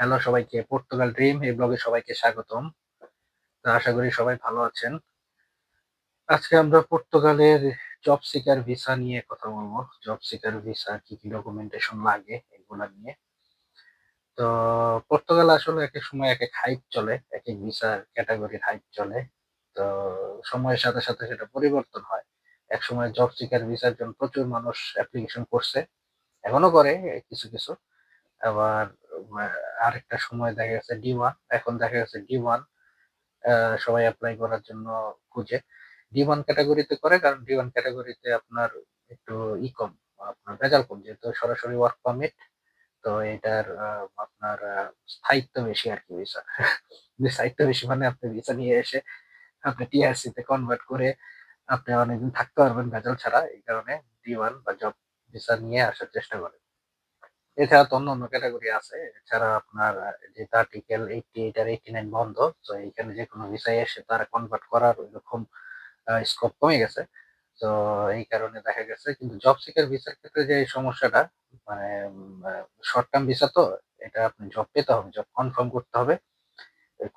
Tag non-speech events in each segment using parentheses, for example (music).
Hello সবাইকে, Portugal dream এই ব্লগে সবাইকে স্বাগতম। তো আশা করি সবাই ভালো আছেন। আজকে আমরা পর্তুগালের জব সিকার ভিসা নিয়ে কথা বলব। জব সিকার ভিসা কি কি ডকুমেন্টেশন লাগে এগুলা নিয়ে। তো পর্তুগাল আসলে এক সময় এক এক হাইপ চলে, এক এক ভিসার ক্যাটাগরির হাইপ চলে। তো সময়ের সাথে সাথে সেটা পরিবর্তন হয়। এক সময় জব সিকার ভিসার জন্য প্রচুর মানুষ অ্যাপ্লিকেশন করছে, এখনও করে কিছু কিছু। আবার আরেকটা সময় দেখা গেছে ডি ওয়ান এখন দেখা গেছে ডি ওয়ান সবাই অ্যাপ্লাই করার জন্য খুঁজে। ডি ওয়ান ক্যাটাগরিতে করে, কারণ ডি ওয়ান ক্যাটাগরিতে আপনার একটু ই কম, আপনার ভেজাল কম, যেহেতু সরাসরি ওয়ার্ক পারমিট তো এটার আপনার স্থায়িত্ব বেশি আর কি ভিসা (laughs) স্থায়িত্ব বেশি মানে আপনি ভিসা নিয়ে এসে আপনি টিআরসি তে কনভার্ট করে আপনি অনেকদিন থাকতে পারবেন ভেজাল ছাড়া, এই কারণে ডি ওয়ান বা জব ভিসা নিয়ে আসার চেষ্টা করেন। এছাড়া তো অন্য ক্যাটাগরি আছে। এছাড়া আপনার যে আর্টিকেল এইটটি এইট আর এইটটি নাইন বন্ধ, তো এখানে যে কোনো ভিসায় এসে তারা কনভার্ট করার ওইরকম স্কোপ কমে গেছে। তো এই কারণে দেখা গেছে, কিন্তু জব সিকার ভিসার ক্ষেত্রে যে সমস্যাটা মানে শর্ট টার্ম ভিসা তো, এটা আপনি জব পেতে হবে জব কনফার্ম করতে হবে।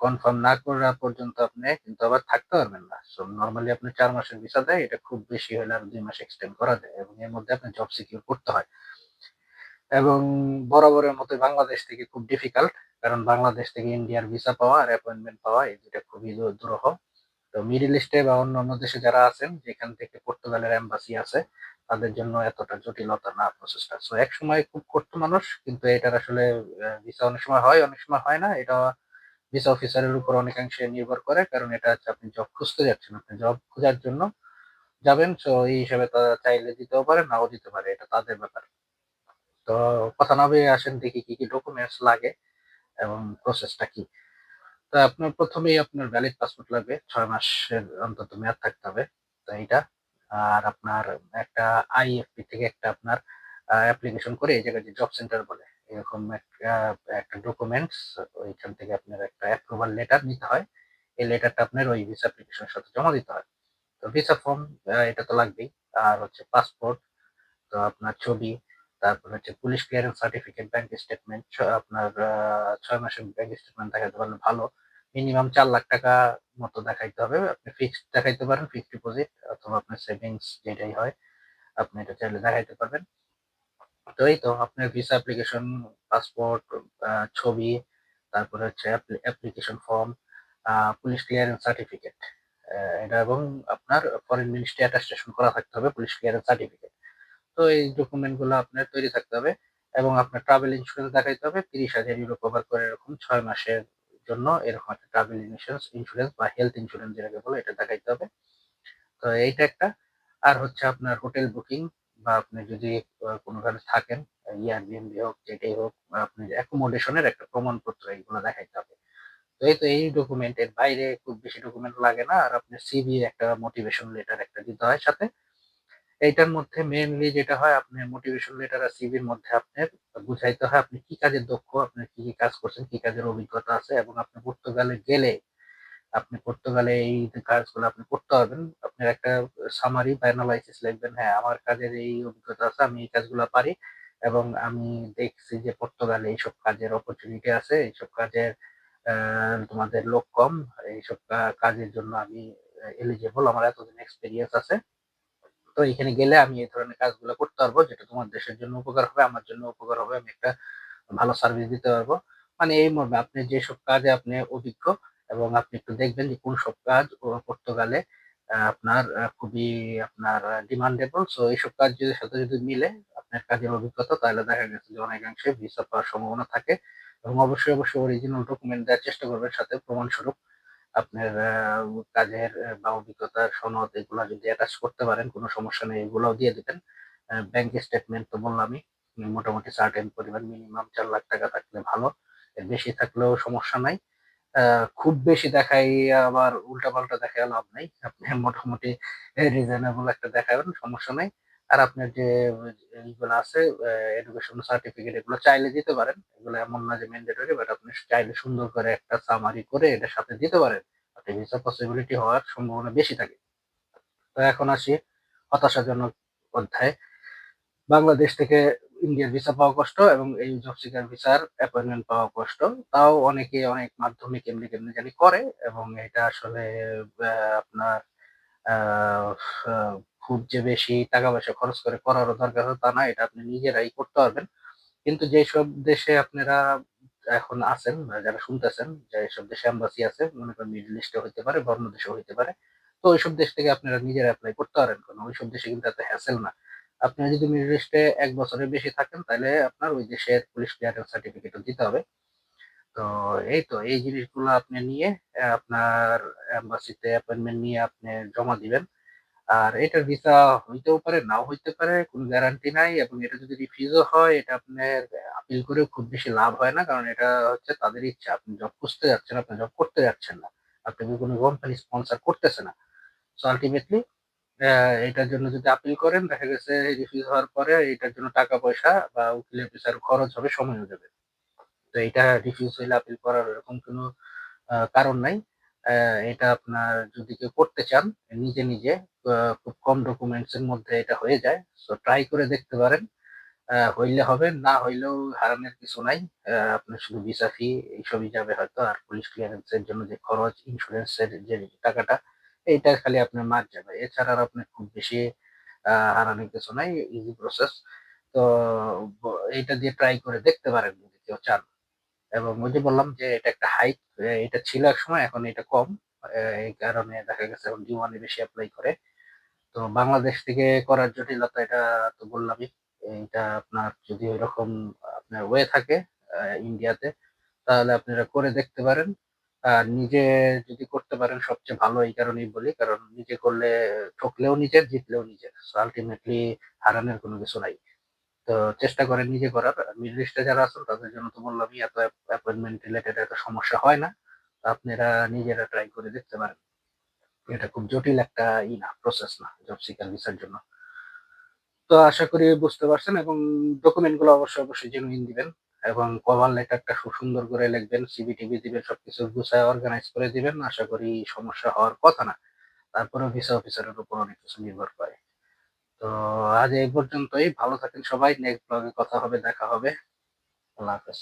কনফার্ম না করা পর্যন্ত আপনি কিন্তু আবার থাকতে পারবেন না। সো নর্মালি আপনি চার মাসের ভিসা দেয়, এটা খুব বেশি হলে আর দুই মাস এক্সটেন্ড করা যায় এবং এর মধ্যে আপনি জব সিকিউর করতে হয়। এবং বরাবরের মতো বাংলাদেশ থেকে খুব ডিফিকাল্ট কারণ বাংলাদেশ থেকে ইন্ডিয়ার ভিসা পাওয়া আর অ্যাপয়েন্টমেন্ট পাওয়া এই দুটা খুবই দুরূহ। তো মিডিল ইস্টে বা অন্য অন্য দেশে যারা আছেন, যেখান থেকে পর্তুগালের এম্বাসি আছে, তাদের জন্য এতটা জটিলতা না প্রসেসটা সো এক সময় খুব করতো মানুষ, কিন্তু এটার আসলে ভিসা অনেক সময় হয়, অনেক সময় হয় না। এটা ভিসা অফিসারের উপর অনেকাংশে নির্ভর করে, কারণ এটা হচ্ছে আপনি জব খুঁজতে যাচ্ছেন, আপনি জব খোঁজার জন্য যাবেন। সো এই হিসাবে তারা চাইলে দিতেও পারে নাও দিতে পারে। এটা তাদের ব্যাপার। তো কথা না আসেন, দেখি কি কি ডকুমেন্টস লাগে এবং প্রসেসটা কি। তো আপনার প্রথমেই আপনার ভ্যালিড পাসপোর্ট লাগবে, ছয় মাসের অন্তত মেয়াদ থাকতে হবে, তো এইটা। আর আপনার একটা আইএফপি থেকে একটা আপনার অ্যাপ্লিকেশন করে এই জায়গায় যে জব সেন্টার বলে, এরকম একটা ডকুমেন্টস ওইখান থেকে আপনার একটা অ্যাপ্রুভাল লেটার নিতে হয়। এই লেটারটা আপনার ওই ভিসা অ্যাপ্লিকেশনের সাথে জমা দিতে হয়। তো ভিসা ফর্ম এটা তো লাগবেই। আর হচ্ছে পাসপোর্ট তো আপনার ছবি তারপর হচ্ছে police clearance certificate bank statement আপনার ছয় মাসের ব্যাংক স্টেটমেন্ট দেখাতে পারলে ভালো। মিনিমাম চার লাখ টাকা মতো দেখাইতে হবে। আপনি ফিক্সড দেখাইতে পারেন ফিক্সড ডিপোজিট অথবা আপনার সেভিংস যেটাই হয়, আপনি এটা চাইলে দেখাইতে পারবেন। তো এই তো, আপনার ভিসা অ্যাপ্লিকেশন পাসপোর্ট ছবি, তারপরে হচ্ছে application form police clearance certificate এটা এবং আপনার ফরেন মিনিস্ট্রি অ্যাটাস্টেশন করা থাকতে হবে, পুলিশ ক্লিয়ারেন্স সার্টিফিকেট তো এই ডকুমেন্টগুলো আপনার তৈরি থাকতে হবে এবং আপনার ট্রাভেল ইন্স্যুরেন্স দেখাইতে হবে, তিরিশ হাজার ইউরো কভার করে এরকম ছয় মাসের জন্য এরকম একটা ট্রাভেল ইন্স্যুরেন্স ইন্স্যুরেন্স বা হেলথ ইন্স্যুরেন্স যেটাকে বলে এটা দেখাইতে হবে। তো এইটা একটা। আর হচ্ছে আপনার হোটেল বুকিং বা আপনি যদি কোনোখানে থাকেন ইয়ারবিএনবি হোক, যেটাই হোক আপনি অ্যাকোমোডেশনের একটা প্রমাণপত্র এইগুলো দেখাইতে হবে। তো এই তো এই ডকুমেন্টের বাইরে খুব বেশি ডকুমেন্ট লাগে না, আর আপনার সিভি একটা মোটিভেশন লেটার একটা দিতে হয় সাথে। এইটার মধ্যে মেনলি যেটা হয়, আপনার মোটিভেশন লেটার আর সিভির মধ্যে আপনার বুঝাইতে হয় আপনি কি কাজে দক্ষ, আপনি কি কি কাজ করছেন, কি কাজের অভিজ্ঞতা আছে এবং আপনি পর্তুগালে গেলে, আপনি পর্তুগালে এই কাজগুলো আপনি করতে পারবেন। আপনার একটা সামারি বা অ্যানালাইসিস লিখবেন হ্যাঁ আমার কাজের এই অভিজ্ঞতা আছে, আমি এই কাজগুলো পারি এবং আমি দেখছি যে পর্তুগালে এইসব কাজের অপরচুনিটি আছে, এইসব কাজের তোমাদের লোক কম, এইসব কাজের জন্য আমি এলিজেবল আমার এতদিন এক্সপিরিয়েন্স আছে। তো এখানে গেলে আমি এই ধরনের কাজগুলো করতে পারব, যেটা তোমার দেশের জন্য উপকার হবে, আমার জন্য উপকার হবে, আমি একটা ভালো সার্ভিস দিতে পারব। মানে এই মর্মে আপনি যেসব কাজে আপনি অভিজ্ঞ এবং আপনি একটু দেখবেন যে কোন সব কাজ পর্তুগালে আপনার খুবই আপনার ডিমান্ডেবল সো এইসব কাজ যদি সাথে যদি মিলে আপনার কাজের অভিজ্ঞতা, তাহলে দেখা গেছে যে অনেকাংশে ভিসা পাওয়ার সম্ভাবনা থাকে এবং অবশ্যই অবশ্যই অরিজিনাল ডকুমেন্ট দেওয়ার চেষ্টা করবেন, সাথে প্রমাণস্বরূপ আপনার কাজের বা অভিজ্ঞতার সনদ এগুলো যদি অ্যাটাচ করতে পারেন, কোনো সমস্যা নেই, এগুলোও দিয়ে দিবেন। ব্যাংক স্টেটমেন্ট তো বললামই মোটামুটি সার্টেন পরিমাণ মিনিমাম চার লাখ টাকা থাকলে ভালো। এর বেশি থাকলেও সমস্যা নাই। খুব বেশি দেখাই আবার উল্টা পাল্টা দেখায় লাভ নাই। আপনি মোটামুটি রিজনেবল একটা দেখাবেন সমস্যা নাই। আর আপনার যে এইগুলো আছে এডুকেশন সার্টিফিকেট এগুলো চাইলে দিতে পারেন। এগুলো এমন না যে ম্যান্ডেটরি বাট আপনি চাইলে সুন্দর করে একটা সামারি করে এটার সাথে দিতে পারেন। আপনি ভিসা পসিবিলিটি হওয়ার সম্ভাবনা বেশি থাকে। তো এখন আসি হতাশাজনক অধ্যায়। বাংলাদেশ থেকে ইন্ডিয়ার ভিসা পাওয়া কষ্ট এবং এই জব সিকার ভিসার অ্যাপয়েন্টমেন্ট পাওয়া কষ্ট। তাও অনেকে অনেক মাধ্যমে কেমনে, কেমনে জানি করে এবং এটা আসলে আপনার খুব যে বেশি টাকা-পয়সা খরচ করে করারও দরকার তা না। এটা আপনি নিজেরাই করতে পারবেন। কিন্তু যেসব দেশে আপনারা এখন আছেন যারা শুনতেছেন যে এসব দেশে এম্বাসি আছে, মনে করেন মিডল ইস্টে হইতে পারে, বা অন্য দেশেও হইতে পারে। তো ওইসব দেশ থেকে আপনারা নিজেরা অ্যাপ্লাই করতে পারেন। কারণ ওইসব দেশে কিন্তু এত হ্যাসেল না। আপনি যদি মিডল ইস্টে ১ বছরের বেশি থাকেন তাহলে আপনার ওই দেশের পুলিশ ক্লিয়ারেন্স সার্টিফিকেটও দিতে হবে। তো এই তো এই জিনিসগুলো আপনি নিয়ে আপনার এম্বাসিতে অ্যাপয়েন্টমেন্ট নিয়ে আপনি জমা দিবেন। আর এটার ভিসা হইতেও পারে, নাও হইতে পারে, কোনো গ্যারান্টি নাই এবং এটা যদি রিফিউজও হয় এটা আপনার আপিল করেও খুব বেশি লাভ হয় না। কারণ এটা হচ্ছে তাদের ইচ্ছা। আপনি জব খুঁজতে যাচ্ছেন, আপনি জব করতে যাচ্ছেন না। আপনাকে কোনো কোম্পানি স্পন্সর করতেছে না। সো আল্টিমেটলি এটার জন্য যদি আপিল করেন দেখা গেছে রিফিউজ হওয়ার পরে এটার জন্য টাকা-পয়সা বা উকিলের পেছার খরচ হবে, সময়ও যাবে। তো এটা রিফিউজ হইলে আপিল করার এরকম কোনো কারণ নাই। এটা আপনার যদি কেউ করতে চান নিজে, নিজে খুব কম ডকুমেন্টস এর মধ্যে এটা হয়ে যায়। সো ট্রাই করে দেখতে পারেন। হইলে হবে, না হইলেও হারানোর কিছু নাই। আপনার শুধু ভিসা ফি এইসবই যাবে হয়তো। আর পুলিশ ক্লিয়ারেন্স এর জন্য যে খরচ, ইন্সুরেন্স এর যে টাকাটা, এইটা খালি আপনার মার যাবে। এছাড়া আর আপনার খুব বেশি হারানোর কিছু নাই। Easy process. তো ব এইটা দিয়ে ট্রাই করে দেখতে পারেন যদি কেউ চান। এবং ওই যে বললাম যে এটা একটা হাইপ এ এটা ছিল এক সময় এখন এটা কম। এই কারণে দেখা গেছে এখন ডি-1 বেশি অ্যাপ্লাই করে। তো বাংলাদেশ থেকে করার জটিলতা এটা তো বললামই। এটা আপনার যদি ওইরকম আপনার ওয়ে থাকে ইন্ডিয়াতে তাহলে আপনারা করে দেখতে পারেন। আর নিজে যদি করতে পারেন সবচেয়ে ভালো এই কারণেই বলি। কারণ নিজে করলে ঠকলেও নিজের, জিতলেও নিজের। আল্টিমেটলি হারানোর কোনো কিছু নাই। তো চেষ্টা করেন নিজে করার। মিডল ইস্টে যারা আছেন তাদের জন্য তো বললামই এত অ্যাপয়েন্টমেন্ট রিলেটেড এত সমস্যা হয় না। আপনারা নিজেরা ট্রাই করে দেখতে পারেন। এটা খুব জটিল একটা ই না, প্রসেস না জব সিকার ভিসার জন্য। তো আশা করি বুঝতে পারছেন এবং ডকুমেন্টগুলো অবশ্যই, অবশ্যই জেনুইন দিবেন এবং কভার লেটারটা খুব সুন্দর করে লিখবেন, সিভি-টিভি দিবেন, সবকিছু গুছায় অর্গানাইজ করে দিবেন। আশা করি সমস্যা হওয়ার কথা না। তারপরেও ভিসা অফিসারের উপর অনেক কিছু নির্ভর করে। তো আজ এই পর্যন্তই। ভালো থাকেন সবাই। নেক্সট ব্লগে কথা হবে, দেখা হবে। আল্লাহ হাফেজ।